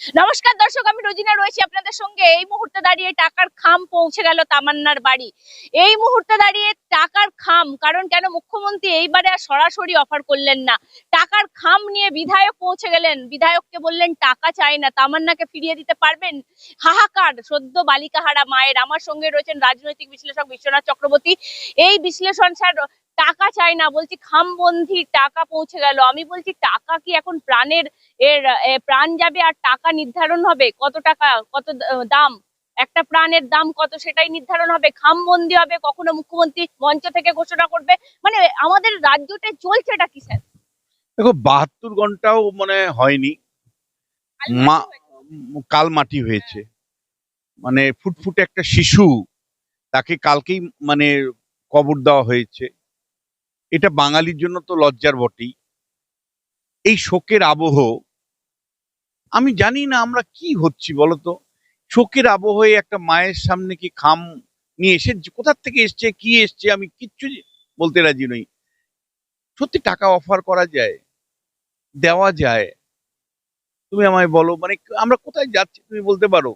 নমস্কার দর্শক, আমি রোজিনা রয়েছি আপনাদের সঙ্গে। এই মুহূর্তে দাঁড়িয়ে টাকার খাম পৌঁছে গেল তামান্নার বাড়ি। এই মুহূর্তে দাঁড়িয়ে টাকার খাম, কারণ কেন মুখ্যমন্ত্রী এইবারে আর সরাসরি অফার করলেন না? টাকার খাম নিয়ে বিধায়ক পৌঁছে গেলেন। বিধায়ককে বললেন, টাকা চাই না, তামান্নাকে ফিরিয়ে দিতে পারবেন? হাহাকার, সদ্য বালিকাহারা মায়ের। আমার সঙ্গে রয়েছেন রাজনৈতিক বিশ্লেষক বিশ্বনাথ চক্রবর্তী। এই বিশ্লেষণ স্যার টাকা চাই না বলছি খামবন্দি টাকা পৌঁছে গেল। আমি বলছি টাকা কি এখন প্রাণের এর প্রাণ যাবে আর টাকা নির্ধারণ হবে? কত টাকা কত দাম? একটা প্রাণের দাম কত সেটাই নির্ধারণ হবে। খামবন্দি হবে কখনো মুখ্যমন্ত্রী মঞ্চ থেকে ঘোষণা করবে? মানে আমাদের রাজ্যতে চলছেটা কি স্যার দেখো বাহাত্তর ঘন্টাও মানে হয়নি। মা কাল মাটি হয়েছে। মানে ফুটফুটে একটা শিশু তাকে কালকেই মানে কবর দেওয়া হয়েছে। এটা বাঙালির জন্য তো লজ্জার বটেই। এই শোকের আবহ, আমি জানি না আমরা কি হচ্ছি বলতো? শোকের আবহে একটা মায়ের সামনে কি খাম নিয়ে এসে কোথার থেকে এসছে, কি এসছে, আমি কিচ্ছু বলতে রাজি নই। সত্যি টাকা অফার করা যায়, দেওয়া যায়। তুমি আমায় বলো মানে আমরা কোথায় যাচ্ছি তুমি বলতে পারো?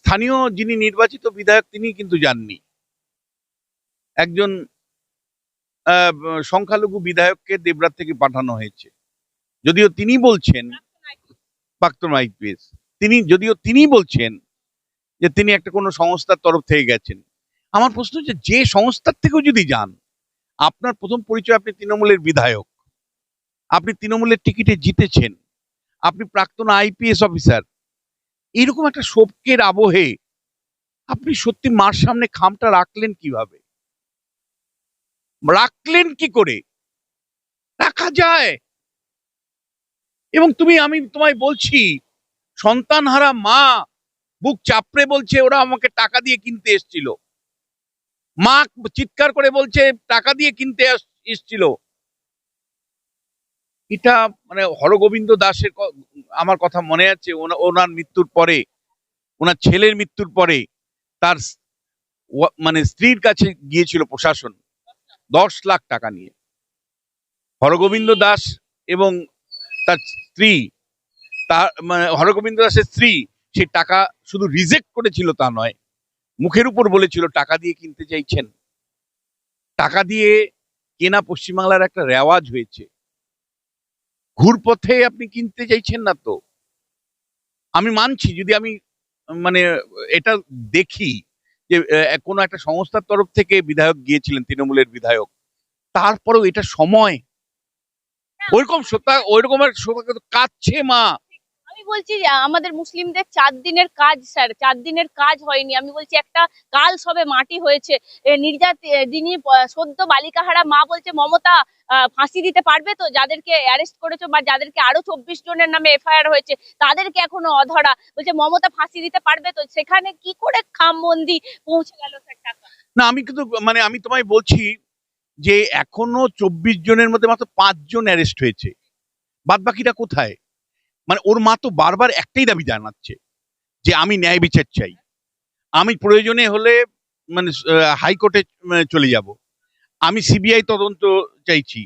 স্থানীয় যিনি নির্বাচিত বিধায়ক তিনি কিন্তু যাননি। একজন সংখ্যালঘু বিধায়ককে দেবরাত থেকে পাঠানো হয়েছে। যদিও তিনি বলছেন প্রাক্তন আইপিএস। তিনি, যদিও তিনি বলছেন যে তিনি একটা কোনো সংস্থার তরফ থেকে গেছেন। আমার প্রশ্ন হচ্ছে, যে সংস্থার থেকেও যদি যান, আপনার প্রথম পরিচয় আপনি তৃণমূলের বিধায়ক। আপনি তৃণমূলের টিকিটে জিতেছেন। আপনি প্রাক্তন আইপিএস অফিসার। এরকম একটা শোকের আবহে আপনি সত্যি মার সামনে খামটা রাখলেন কীভাবে? রাখলেন কি করে? রাখা যায়। এবং তুমি, আমি তোমায় বলছি, সন্তানহারা মা বুক চাপড়ে বলছে, ওরা আমাকে টাকা দিয়ে কিনতে এসছিল। মা চিৎকার করে বলছে, টাকা দিয়ে কিনতে এসছিল। এটা মানে হরগোবিন্দ দাসের আমার কথা মনে আছে ওনার মৃত্যুর পরে, ওনার ছেলের মৃত্যুর পরে, তার মানে স্ত্রীর কাছে গিয়েছিল প্রশাসন। দশ লাখ টাকা নিয়ে। হরগোবিন্দ দাস এবং তার স্ত্রী, তার মানে হরগোবিন্দ দাসের স্ত্রী সেই টাকা শুধু রিজেক্ট করেছিল তা নয়, মুখের উপর বলেছিল, টাকা দিয়ে কিনতে চাইছেন। টাকা দিয়ে কেনা পশ্চিমবাংলার একটা রেওয়াজ হয়েছে। ঘুরপথে আপনি কিনতে চাইছেন না তো। আমি মানছি, যদি আমি মানে এটা দেখি যে কোনো একটা সংস্থার তরফ থেকে বিধায়ক গিয়েছিলেন তৃণমূলের বিধায়ক। তারপরেও এটা সময়। ওইরকম সত্তা ওইরকম একটা সত্তা কাঁদছে মা। বলছি আমাদের মুসলিমদের চার দিনের কাজ, স্যার, চার দিনের কাজ হয়নি। আমি বলছি, একটা কাল সবে মাটি হয়েছে। নির্যাত যিনি সদ্য বালিকাহারা মা বলছে, মমতা ফাঁসি দিতে পারবে তো? যাদেরকে অ্যারেস্ট করেছ বা যাদেরকে আরও চব্বিশ জনের নামে এফআইআর হয়েছে, তাদেরকে এখনও অধরা। বলছে, মমতা ফাঁসি দিতে পারবে তো? সেখানে কি করে খামবন্দি পৌঁছে গেল টাকা? না, আমি কিন্তু মানে আমি তোমায় বলছি যে, এখনও চব্বিশ জনের মধ্যে মাত্র পাঁচজন অ্যারেস্ট হয়েছে। বাদ বাকিটা কোথায়? মানে ওর মা তো বারবার একটাই দাবি জানাচ্ছে যে আমি ন্যায় বিচার চাই। আমি প্রয়োজনে হলে মানে হাইকোর্টে চলে যাব। আমি সিবিআই তদন্ত চাইছি।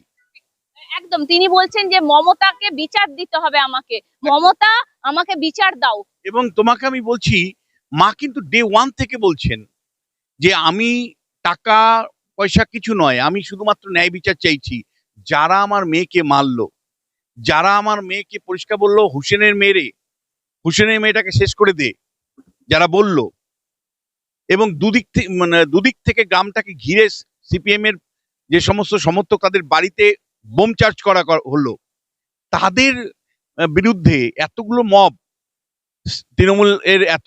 একদম তিনি বলছেন যে মমতাকে বিচার দিতে হবে আমাকে। মমতা আমাকে বিচার দাও। এবং তোমাকে আমি বলছি মা কিন্তু ডে ওয়ান থেকে বলছেন যে আমি টাকা পয়সা কিছু নয় আমি শুধুমাত্র ন্যায় বিচার চাইছি। যারা আমার মেয়েকে মারলো যারা আমার মেয়েকে পরিষ্কার বলল, হুসেনের মেয়েরে, হুসেনের মেয়েটাকে শেষ করে দে। যারা বলল। এবং দুদিক থেকে মানে দুদিক থেকে গ্রামটাকে ঘিরে সিপিএম এর যে সমস্ত সমর্থক তাদের বাড়িতে বোম চার্জ করা হলো, তাদের বিরুদ্ধে এতগুলো মব তৃণমূল এর এত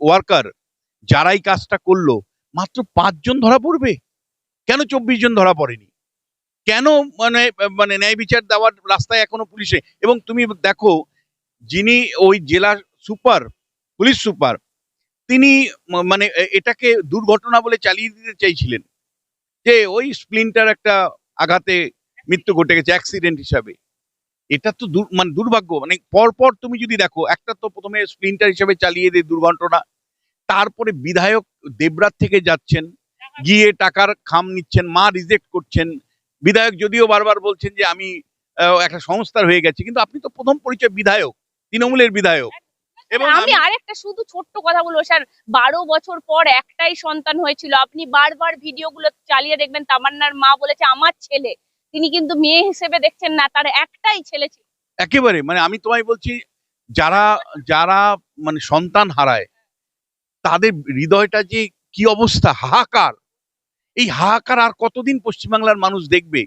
ওয়ার্কার যারাই কাজটা করল, মাত্র পাঁচজন ধরা পড়বে। কেন চব্বিশ জন ধরা পড়েনি? কেন মানে মানে ন্যায় বিচার দেওয়ার রাস্তায় এখনও পুলিশে এবং তুমি দেখো, যিনি ওই জেলা সুপার, পুলিশ সুপার, তিনি মানে এটাকে দুর্ঘটনা বলে চালিয়ে দিতে চাইছিলেন। যে ওই স্প্লিন্টার একটা আঘাতে মৃত্যু ঘটে গেছে, অ্যাক্সিডেন্ট হিসাবে। এটা তো মানে দুর্ভাগ্য। মানে পরপর তুমি যদি দেখো, একটা তো প্রথমে স্প্লিন্টার হিসাবে চালিয়ে দিয়ে দুর্ঘটনা, তারপরে বিধায়ক দেবরাত থেকে যাচ্ছেন, গিয়ে টাকার খাম নিচ্ছেন, মা রিজেক্ট করছেন বিধায়ক যদিও বারবার বলছেন যে আমি একটা সংস্থার হয়ে গেছে কিন্তু আপনি তো প্রথম পরিচয় বিধায়ক তৃণমূলের বিধায়ক। এবং আমি আমি আরেকটা শুধু ছোট্ট কথা বলব স্যার বারো বছর পর একটাই সন্তান হয়েছিল। আপনি বারবার ভিডিওগুলো চালিয়ে দেখবেন তামান্নার মা বলেছে আমার ছেলে। তিনি কিন্তু মেয়ে হিসেবে দেখছেন না তার একটাই ছেলে ছিল। একেবারে মানে আমি তোমায় বলছি যারা যারা মানে সন্তান হারায় তাদের হৃদয়টা যে কি অবস্থা হাহাকার। এই হাহাকার আর কতদিন পশ্চিমবাংলার মানুষ দেখবে?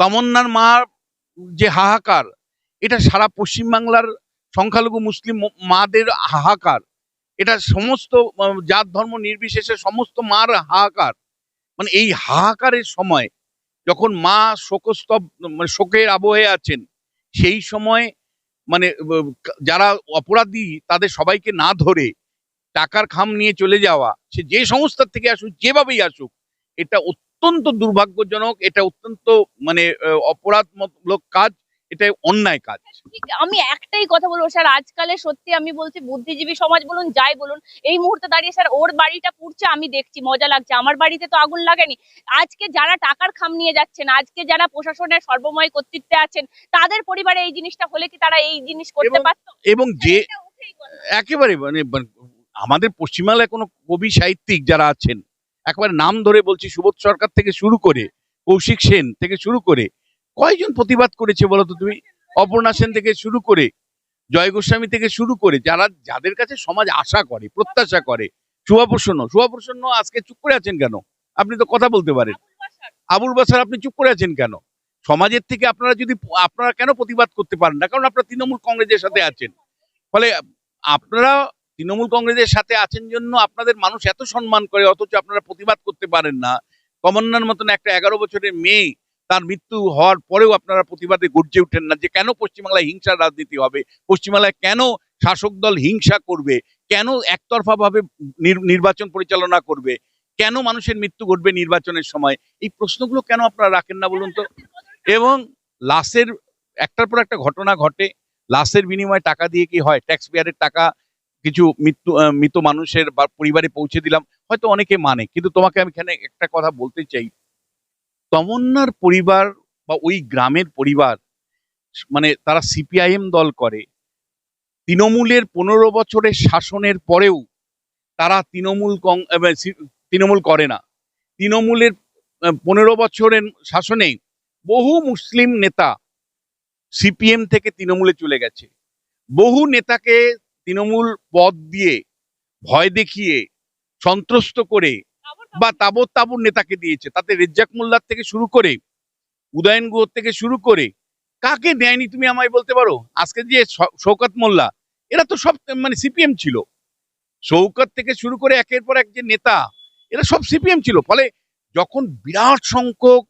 তমন্নার মা যে হাহাকার, এটা সারা পশ্চিমবাংলার সংখ্যালঘু মুসলিম মাদের হাহাকার। এটা সমস্ত জাত ধর্ম নির্বিশেষে সমস্ত মার হাহাকার। মানে এই হাহাকারের সময় যখন মা শোকস্তব মানে শোকের আবহে আছেন, সেই সময় মানে যারা অপরাধী, তাদের সবাইকে না ধরে টাকার খাম নিয়ে চলে যাওয়া, সে যে সংস্থার থেকে আসুক, যেভাবেই আসুক এটা অত্যন্ত দুর্ভাগ্যজনক এটা অত্যন্ত মানে অপরাধমূলক কাজ এটা অন্যায় কাজ। আমি একটাই কথা বলব স্যার আজকালে সত্যি আমি বলছি বুদ্ধিজীবী সমাজ বলুন যাই বলুন এই মুহূর্তে দাঁড়িয়ে স্যার ওর বাড়িটা পুড়ছে আমি দেখছি মজা লাগছে আমার বাড়িতে তো আগুন লাগেনি। আজকে যারা টাকার খাম নিয়ে যাচ্ছেন আজকে যারা প্রশাসনের সর্বময় কর্তৃত্বে আছেন তাদের পরিবারে এই জিনিসটা হলে কি তারা এই জিনিস করতে পারতো? এবং যে। একেবারে মানে মানে আমাদের পশ্চিমবাংলায় কোনো কবি সাহিত্যিক যারা আছেন একেবারে নাম ধরে বলছি সুবোধ সরকার থেকে শুরু করে কৌশিক সেন থেকে শুরু করে কয়জন প্রতিবাদ করেছে বলো তো তুমি? অপর্ণা সেন থেকে শুরু করে জয় গোস্বামী থেকে শুরু করে যারা যাদের কাছে সমাজ আশা করে প্রত্যাশা করে শুভপ্রসন্ন শুভপ্রসন্ন আজকে চুপ করে আছেন কেন? আপনি তো কথা বলতে পারেন। আবুল বাসার আপনি চুপ করে আছেন কেন? সমাজের থেকে আপনারা যদি আপনারা কেন প্রতিবাদ করতে পারেন না? কারণ আপনারা তৃণমূল কংগ্রেসের সাথে আছেন। ফলে আপনারা তৃণমূল কংগ্রেসের সাথে আছেন জন্য আপনাদের মানুষ এত সম্মান করে, অথচ আপনারা প্রতিবাদ করতে পারেন না। কমন্নার মতন একটা এগারো বছরের মেয়ে, তার মৃত্যু হওয়ার পরেও আপনারা প্রতিবাদে গর্জে উঠেন না যে কেন পশ্চিমবাংলায় হিংসার রাজনীতি হবে? পশ্চিমবাংলায় কেন শাসক দল হিংসা করবে? কেন একতরফা ভাবে নির্বাচন পরিচালনা করবে? কেন মানুষের মৃত্যু ঘটবে নির্বাচনের সময়? এই প্রশ্নগুলো কেন আপনারা রাখেন না বলুন তো? এবং লাশের, একটার পর একটা ঘটনা ঘটে। লাশের বিনিময়ে টাকা দিয়ে কি হয়? ট্যাক্স পেয়ারের টাকা কিছু মৃত্যু মৃত মানুষের বা পরিবারে পৌঁছে দিলাম, হয়তো অনেকে মানে কিন্তু তোমাকে আমি এখানে একটা কথা বলতে চাই। তমন্নার পরিবার বা ওই গ্রামের পরিবার মানে তারা সিপিআইএম দল করে, তৃণমূলের পনেরো বছরের শাসনের পরেও তারা তৃণমূল তৃণমূল করে না। তৃণমূলের পনেরো বছরের শাসনে বহু মুসলিম নেতা সিপিএম থেকে তৃণমূলে চলে গেছে। বহু নেতাকে তৃণমূল পদ দিয়ে, ভয় দেখিয়ে, সন্ত্রস্ত করে বা তাবর তাবর নেতাকে দিয়েছে। তাতে রেজ্জাক মোল্লার থেকে শুরু করে, উদয়ন গুহর থেকে শুরু করে, কাকে দেয়নি তুমি আমায় বলতে পারো? আজকে যে শ- শওকত মোল্লা, এরা তো সব মানে সিপিএম ছিল। শৌকত থেকে শুরু করে একের পর এক যে নেতা, এরা সব সিপিএম ছিল। ফলে যখন বিরাট সংখ্যক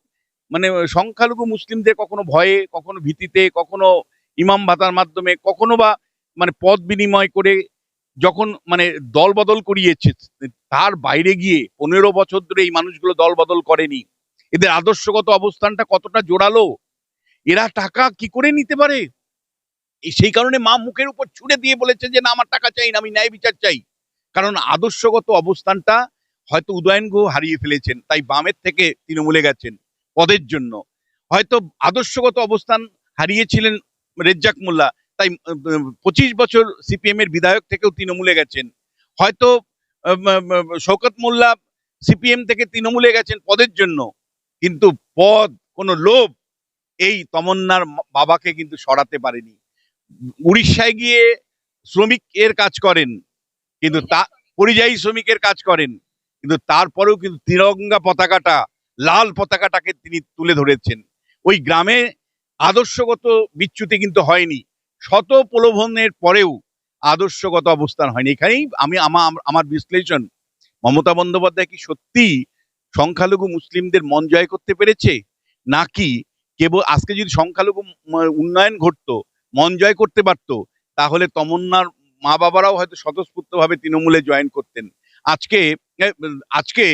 মানে সংখ্যালঘু মুসলিমদের কখনো ভয়ে, কখনো ভীতিতে, কখনো ইমাম ভাতার মাধ্যমে, কখনো বা মানে পদ বিনিময় করে যখন মানে দল বদল করিয়েছে, তার বাইরে গিয়ে পনেরো বছর ধরে এই মানুষগুলো দল বদল করেনি। এদের আদর্শগত অবস্থানটা কতটা জোরালো? এরা টাকা কি করে নিতে পারে? সেই কারণে মা মুখের উপর ছুড়ে দিয়ে বলেছে যে, না, আমার টাকা চাই না, আমি ন্যায় বিচার চাই। কারণ আদর্শগত অবস্থানটা হয়তো উদয়ন গুহ হারিয়ে ফেলেছেন, তাই বামের থেকে তৃণমূলে গেছেন পদের জন্য। হয়তো আদর্শগত অবস্থান হারিয়েছিলেন রেজ্জাক মোল্লা তাই পঁচিশ বছর সিপিএম এর বিধায়ক থেকেও তৃণমূলে গেছেন। হয়তো শওকত মোল্লা সিপিএম থেকে তৃণমূলে গেছেন পদের জন্য, কিন্তু পদ, কোনো লোভ এই তমন্নার বাবাকে কিন্তু সরাতে পারেনি। উড়িষ্যায় গিয়ে শ্রমিক এর কাজ করেন, কিন্তু তা, পরিযায়ী শ্রমিকের কাজ করেন, কিন্তু তারপরেও কিন্তু তিরঙ্গা পতাকাটা, লাল পতাকাটাকে তিনি তুলে ধরেছেন। ওই গ্রামে আদর্শগত বিচ্যুতি কিন্তু হয়নি। শত প্রলোভনের পরেও আদর্শগত অবস্থান হয়নি। এখানেই আমি আমার আমার বিশ্লেষণ, মমতা বন্দ্যোপাধ্যায় কি সত্যি সংখ্যালঘু মুসলিমদের মন জয় করতে পেরেছে? নাকি কেবল, আজকে যদি সংখ্যালঘু উন্নয়ন ঘটতো, মন জয় করতে পারতো, তাহলে তমন্নার মা বাবারাও হয়তো স্বতঃস্ফূর্তভাবে তৃণমূলে জয়েন করতেন। আজকে আজকে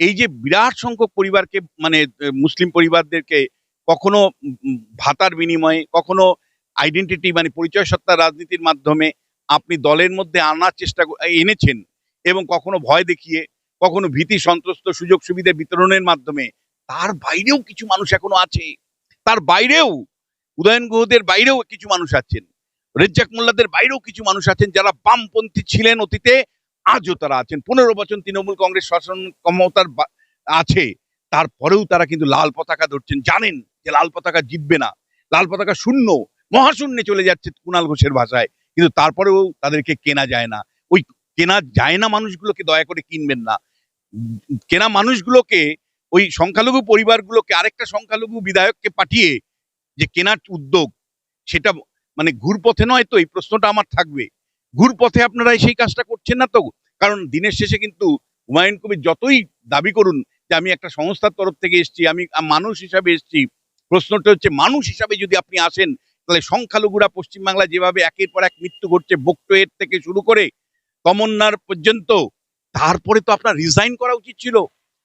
এই যে বিরাট সংখ্যক পরিবারকে মানে মুসলিম পরিবারদেরকে কখনো ভাতার বিনিময়ে, কখনো আইডেন্টিটি মানে পরিচয় সত্তার রাজনীতির মাধ্যমে আপনি দলের মধ্যে আনার চেষ্টা এনেছেন এবং কখনো ভয় দেখিয়ে, কখনো ভীতি, সন্ত্রস্ত, সুযোগ সুবিধা বিতরণের মাধ্যমে, তার বাইরেও কিছু মানুষ এখনও আছে। তার বাইরেও, উদয়ন গুহদের বাইরেও কিছু মানুষ আছেন। রেজ্জাক মোল্লাদের বাইরেও কিছু মানুষ আছেন যারা বামপন্থী ছিলেন অতীতে, আজও তারা আছেন। পনেরো বছর তৃণমূল কংগ্রেস শাসন ক্ষমতার আছে, তারপরেও তারা কিন্তু লাল পতাকা ধরছেন। জানেন যে লাল পতাকা জিতবে না। লাল পতাকা শূন্য মহাশূন্যে চলে যাচ্ছে কুণাল ঘোষের ভাষায়। কিন্তু তারপরেও তাদেরকে কেনা যায় না। ওই কেনা যায় না মানুষগুলোকে দয়া করে কিনবেন না। কেনা মানুষগুলোকে, ওই সংখ্যালঘু পরিবারগুলোকে আরেকটা সংখ্যালঘু বিধায়ককে পাঠিয়ে যে কেনার উদ্যোগ, সেটা মানে ঘুরপথে নয় তো, এই প্রশ্নটা আমার থাকবে। ঘুরপথে আপনারা সেই কাজটা করছেন না তো? কারণ দিনের শেষে কিন্তু হুমায়ুন কবির যতই দাবি করুন যে আমি একটা সংস্থার তরফ থেকে এসেছি, আমি মানুষ হিসাবে এসেছি, প্রশ্নটা হচ্ছে মানুষ হিসাবে যদি আপনি আসেন তাহলে সংখ্যালঘুরা পশ্চিমবাংলা যেভাবে একের পর এক মৃত্যু ঘটছে বকটোয়ের থেকে শুরু করে তমন্নার পর্যন্ত, তারপরে তো আপনার রিজাইন করা উচিত ছিল।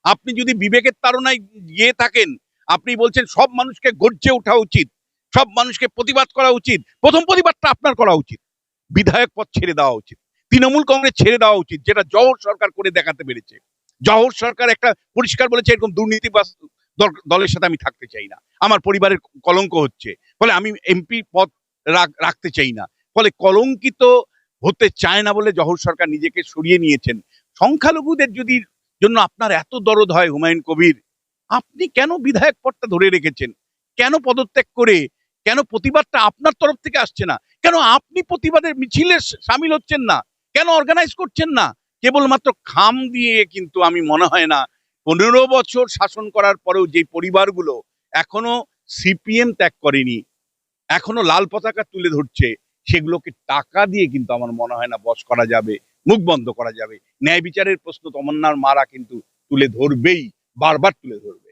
আপনি যদি বিবেকের তাড়নায় গিয়ে থাকেন, আপনি বলছেন সব মানুষকে গর্জে ওঠা উচিত, সব মানুষকে প্রতিবাদ করা উচিত, প্রথম প্রতিবাদটা আপনার করা উচিত। বিধায়ক পদ ছেড়ে দেওয়া উচিত, তৃণমূল কংগ্রেস ছেড়ে দেওয়া উচিত, যেটা জহর সরকার করে দেখাতে পেরেছে। জহর সরকার একটা পরিষ্কার বলেছে, এরকম দুর্নীতিবাস দলের সাথে আমি থাকতে চাই না। আমার পরিবারের কলঙ্ক হচ্ছে। ফলে আমি এমপি পদ রাখতে চাই না। ফলে কলঙ্কিত হতে চায় না বলে জহর সরকার নিজেকে সরিয়ে নিয়েছেন। সংখ্যালঘুদের যদি জন্য আপনার এত দরদ হয় হুমায়ুন কবির, আপনি কেন বিধায়ক পদটা ধরে রেখেছেন? কেন পদত্যাগ করে? কেন প্রতিবাদটা আপনার তরফ থেকে আসছে না? কেন আপনি প্রতিবাদের মিছিলে সামিল হচ্ছেন না? কেন অর্গানাইজ করছেন না? কেবলমাত্র খাম দিয়ে কিন্তু আমি মনে হয় না পনেরো বছর শাসন করার পরেও যে পরিবারগুলো এখনও সিপিএম ত্যাগ করেনি, এখনও লাল পতাকা তুলে ধরছে, সেগুলোকে টাকা দিয়ে কিন্তু আমার মনে হয় না বশ করা যাবে, মুখ বন্ধ করা যাবে। ন্যায় বিচারের প্রশ্ন তমন্নার মারা কিন্তু তুলে ধরবেই, বারবার তুলে ধরবে।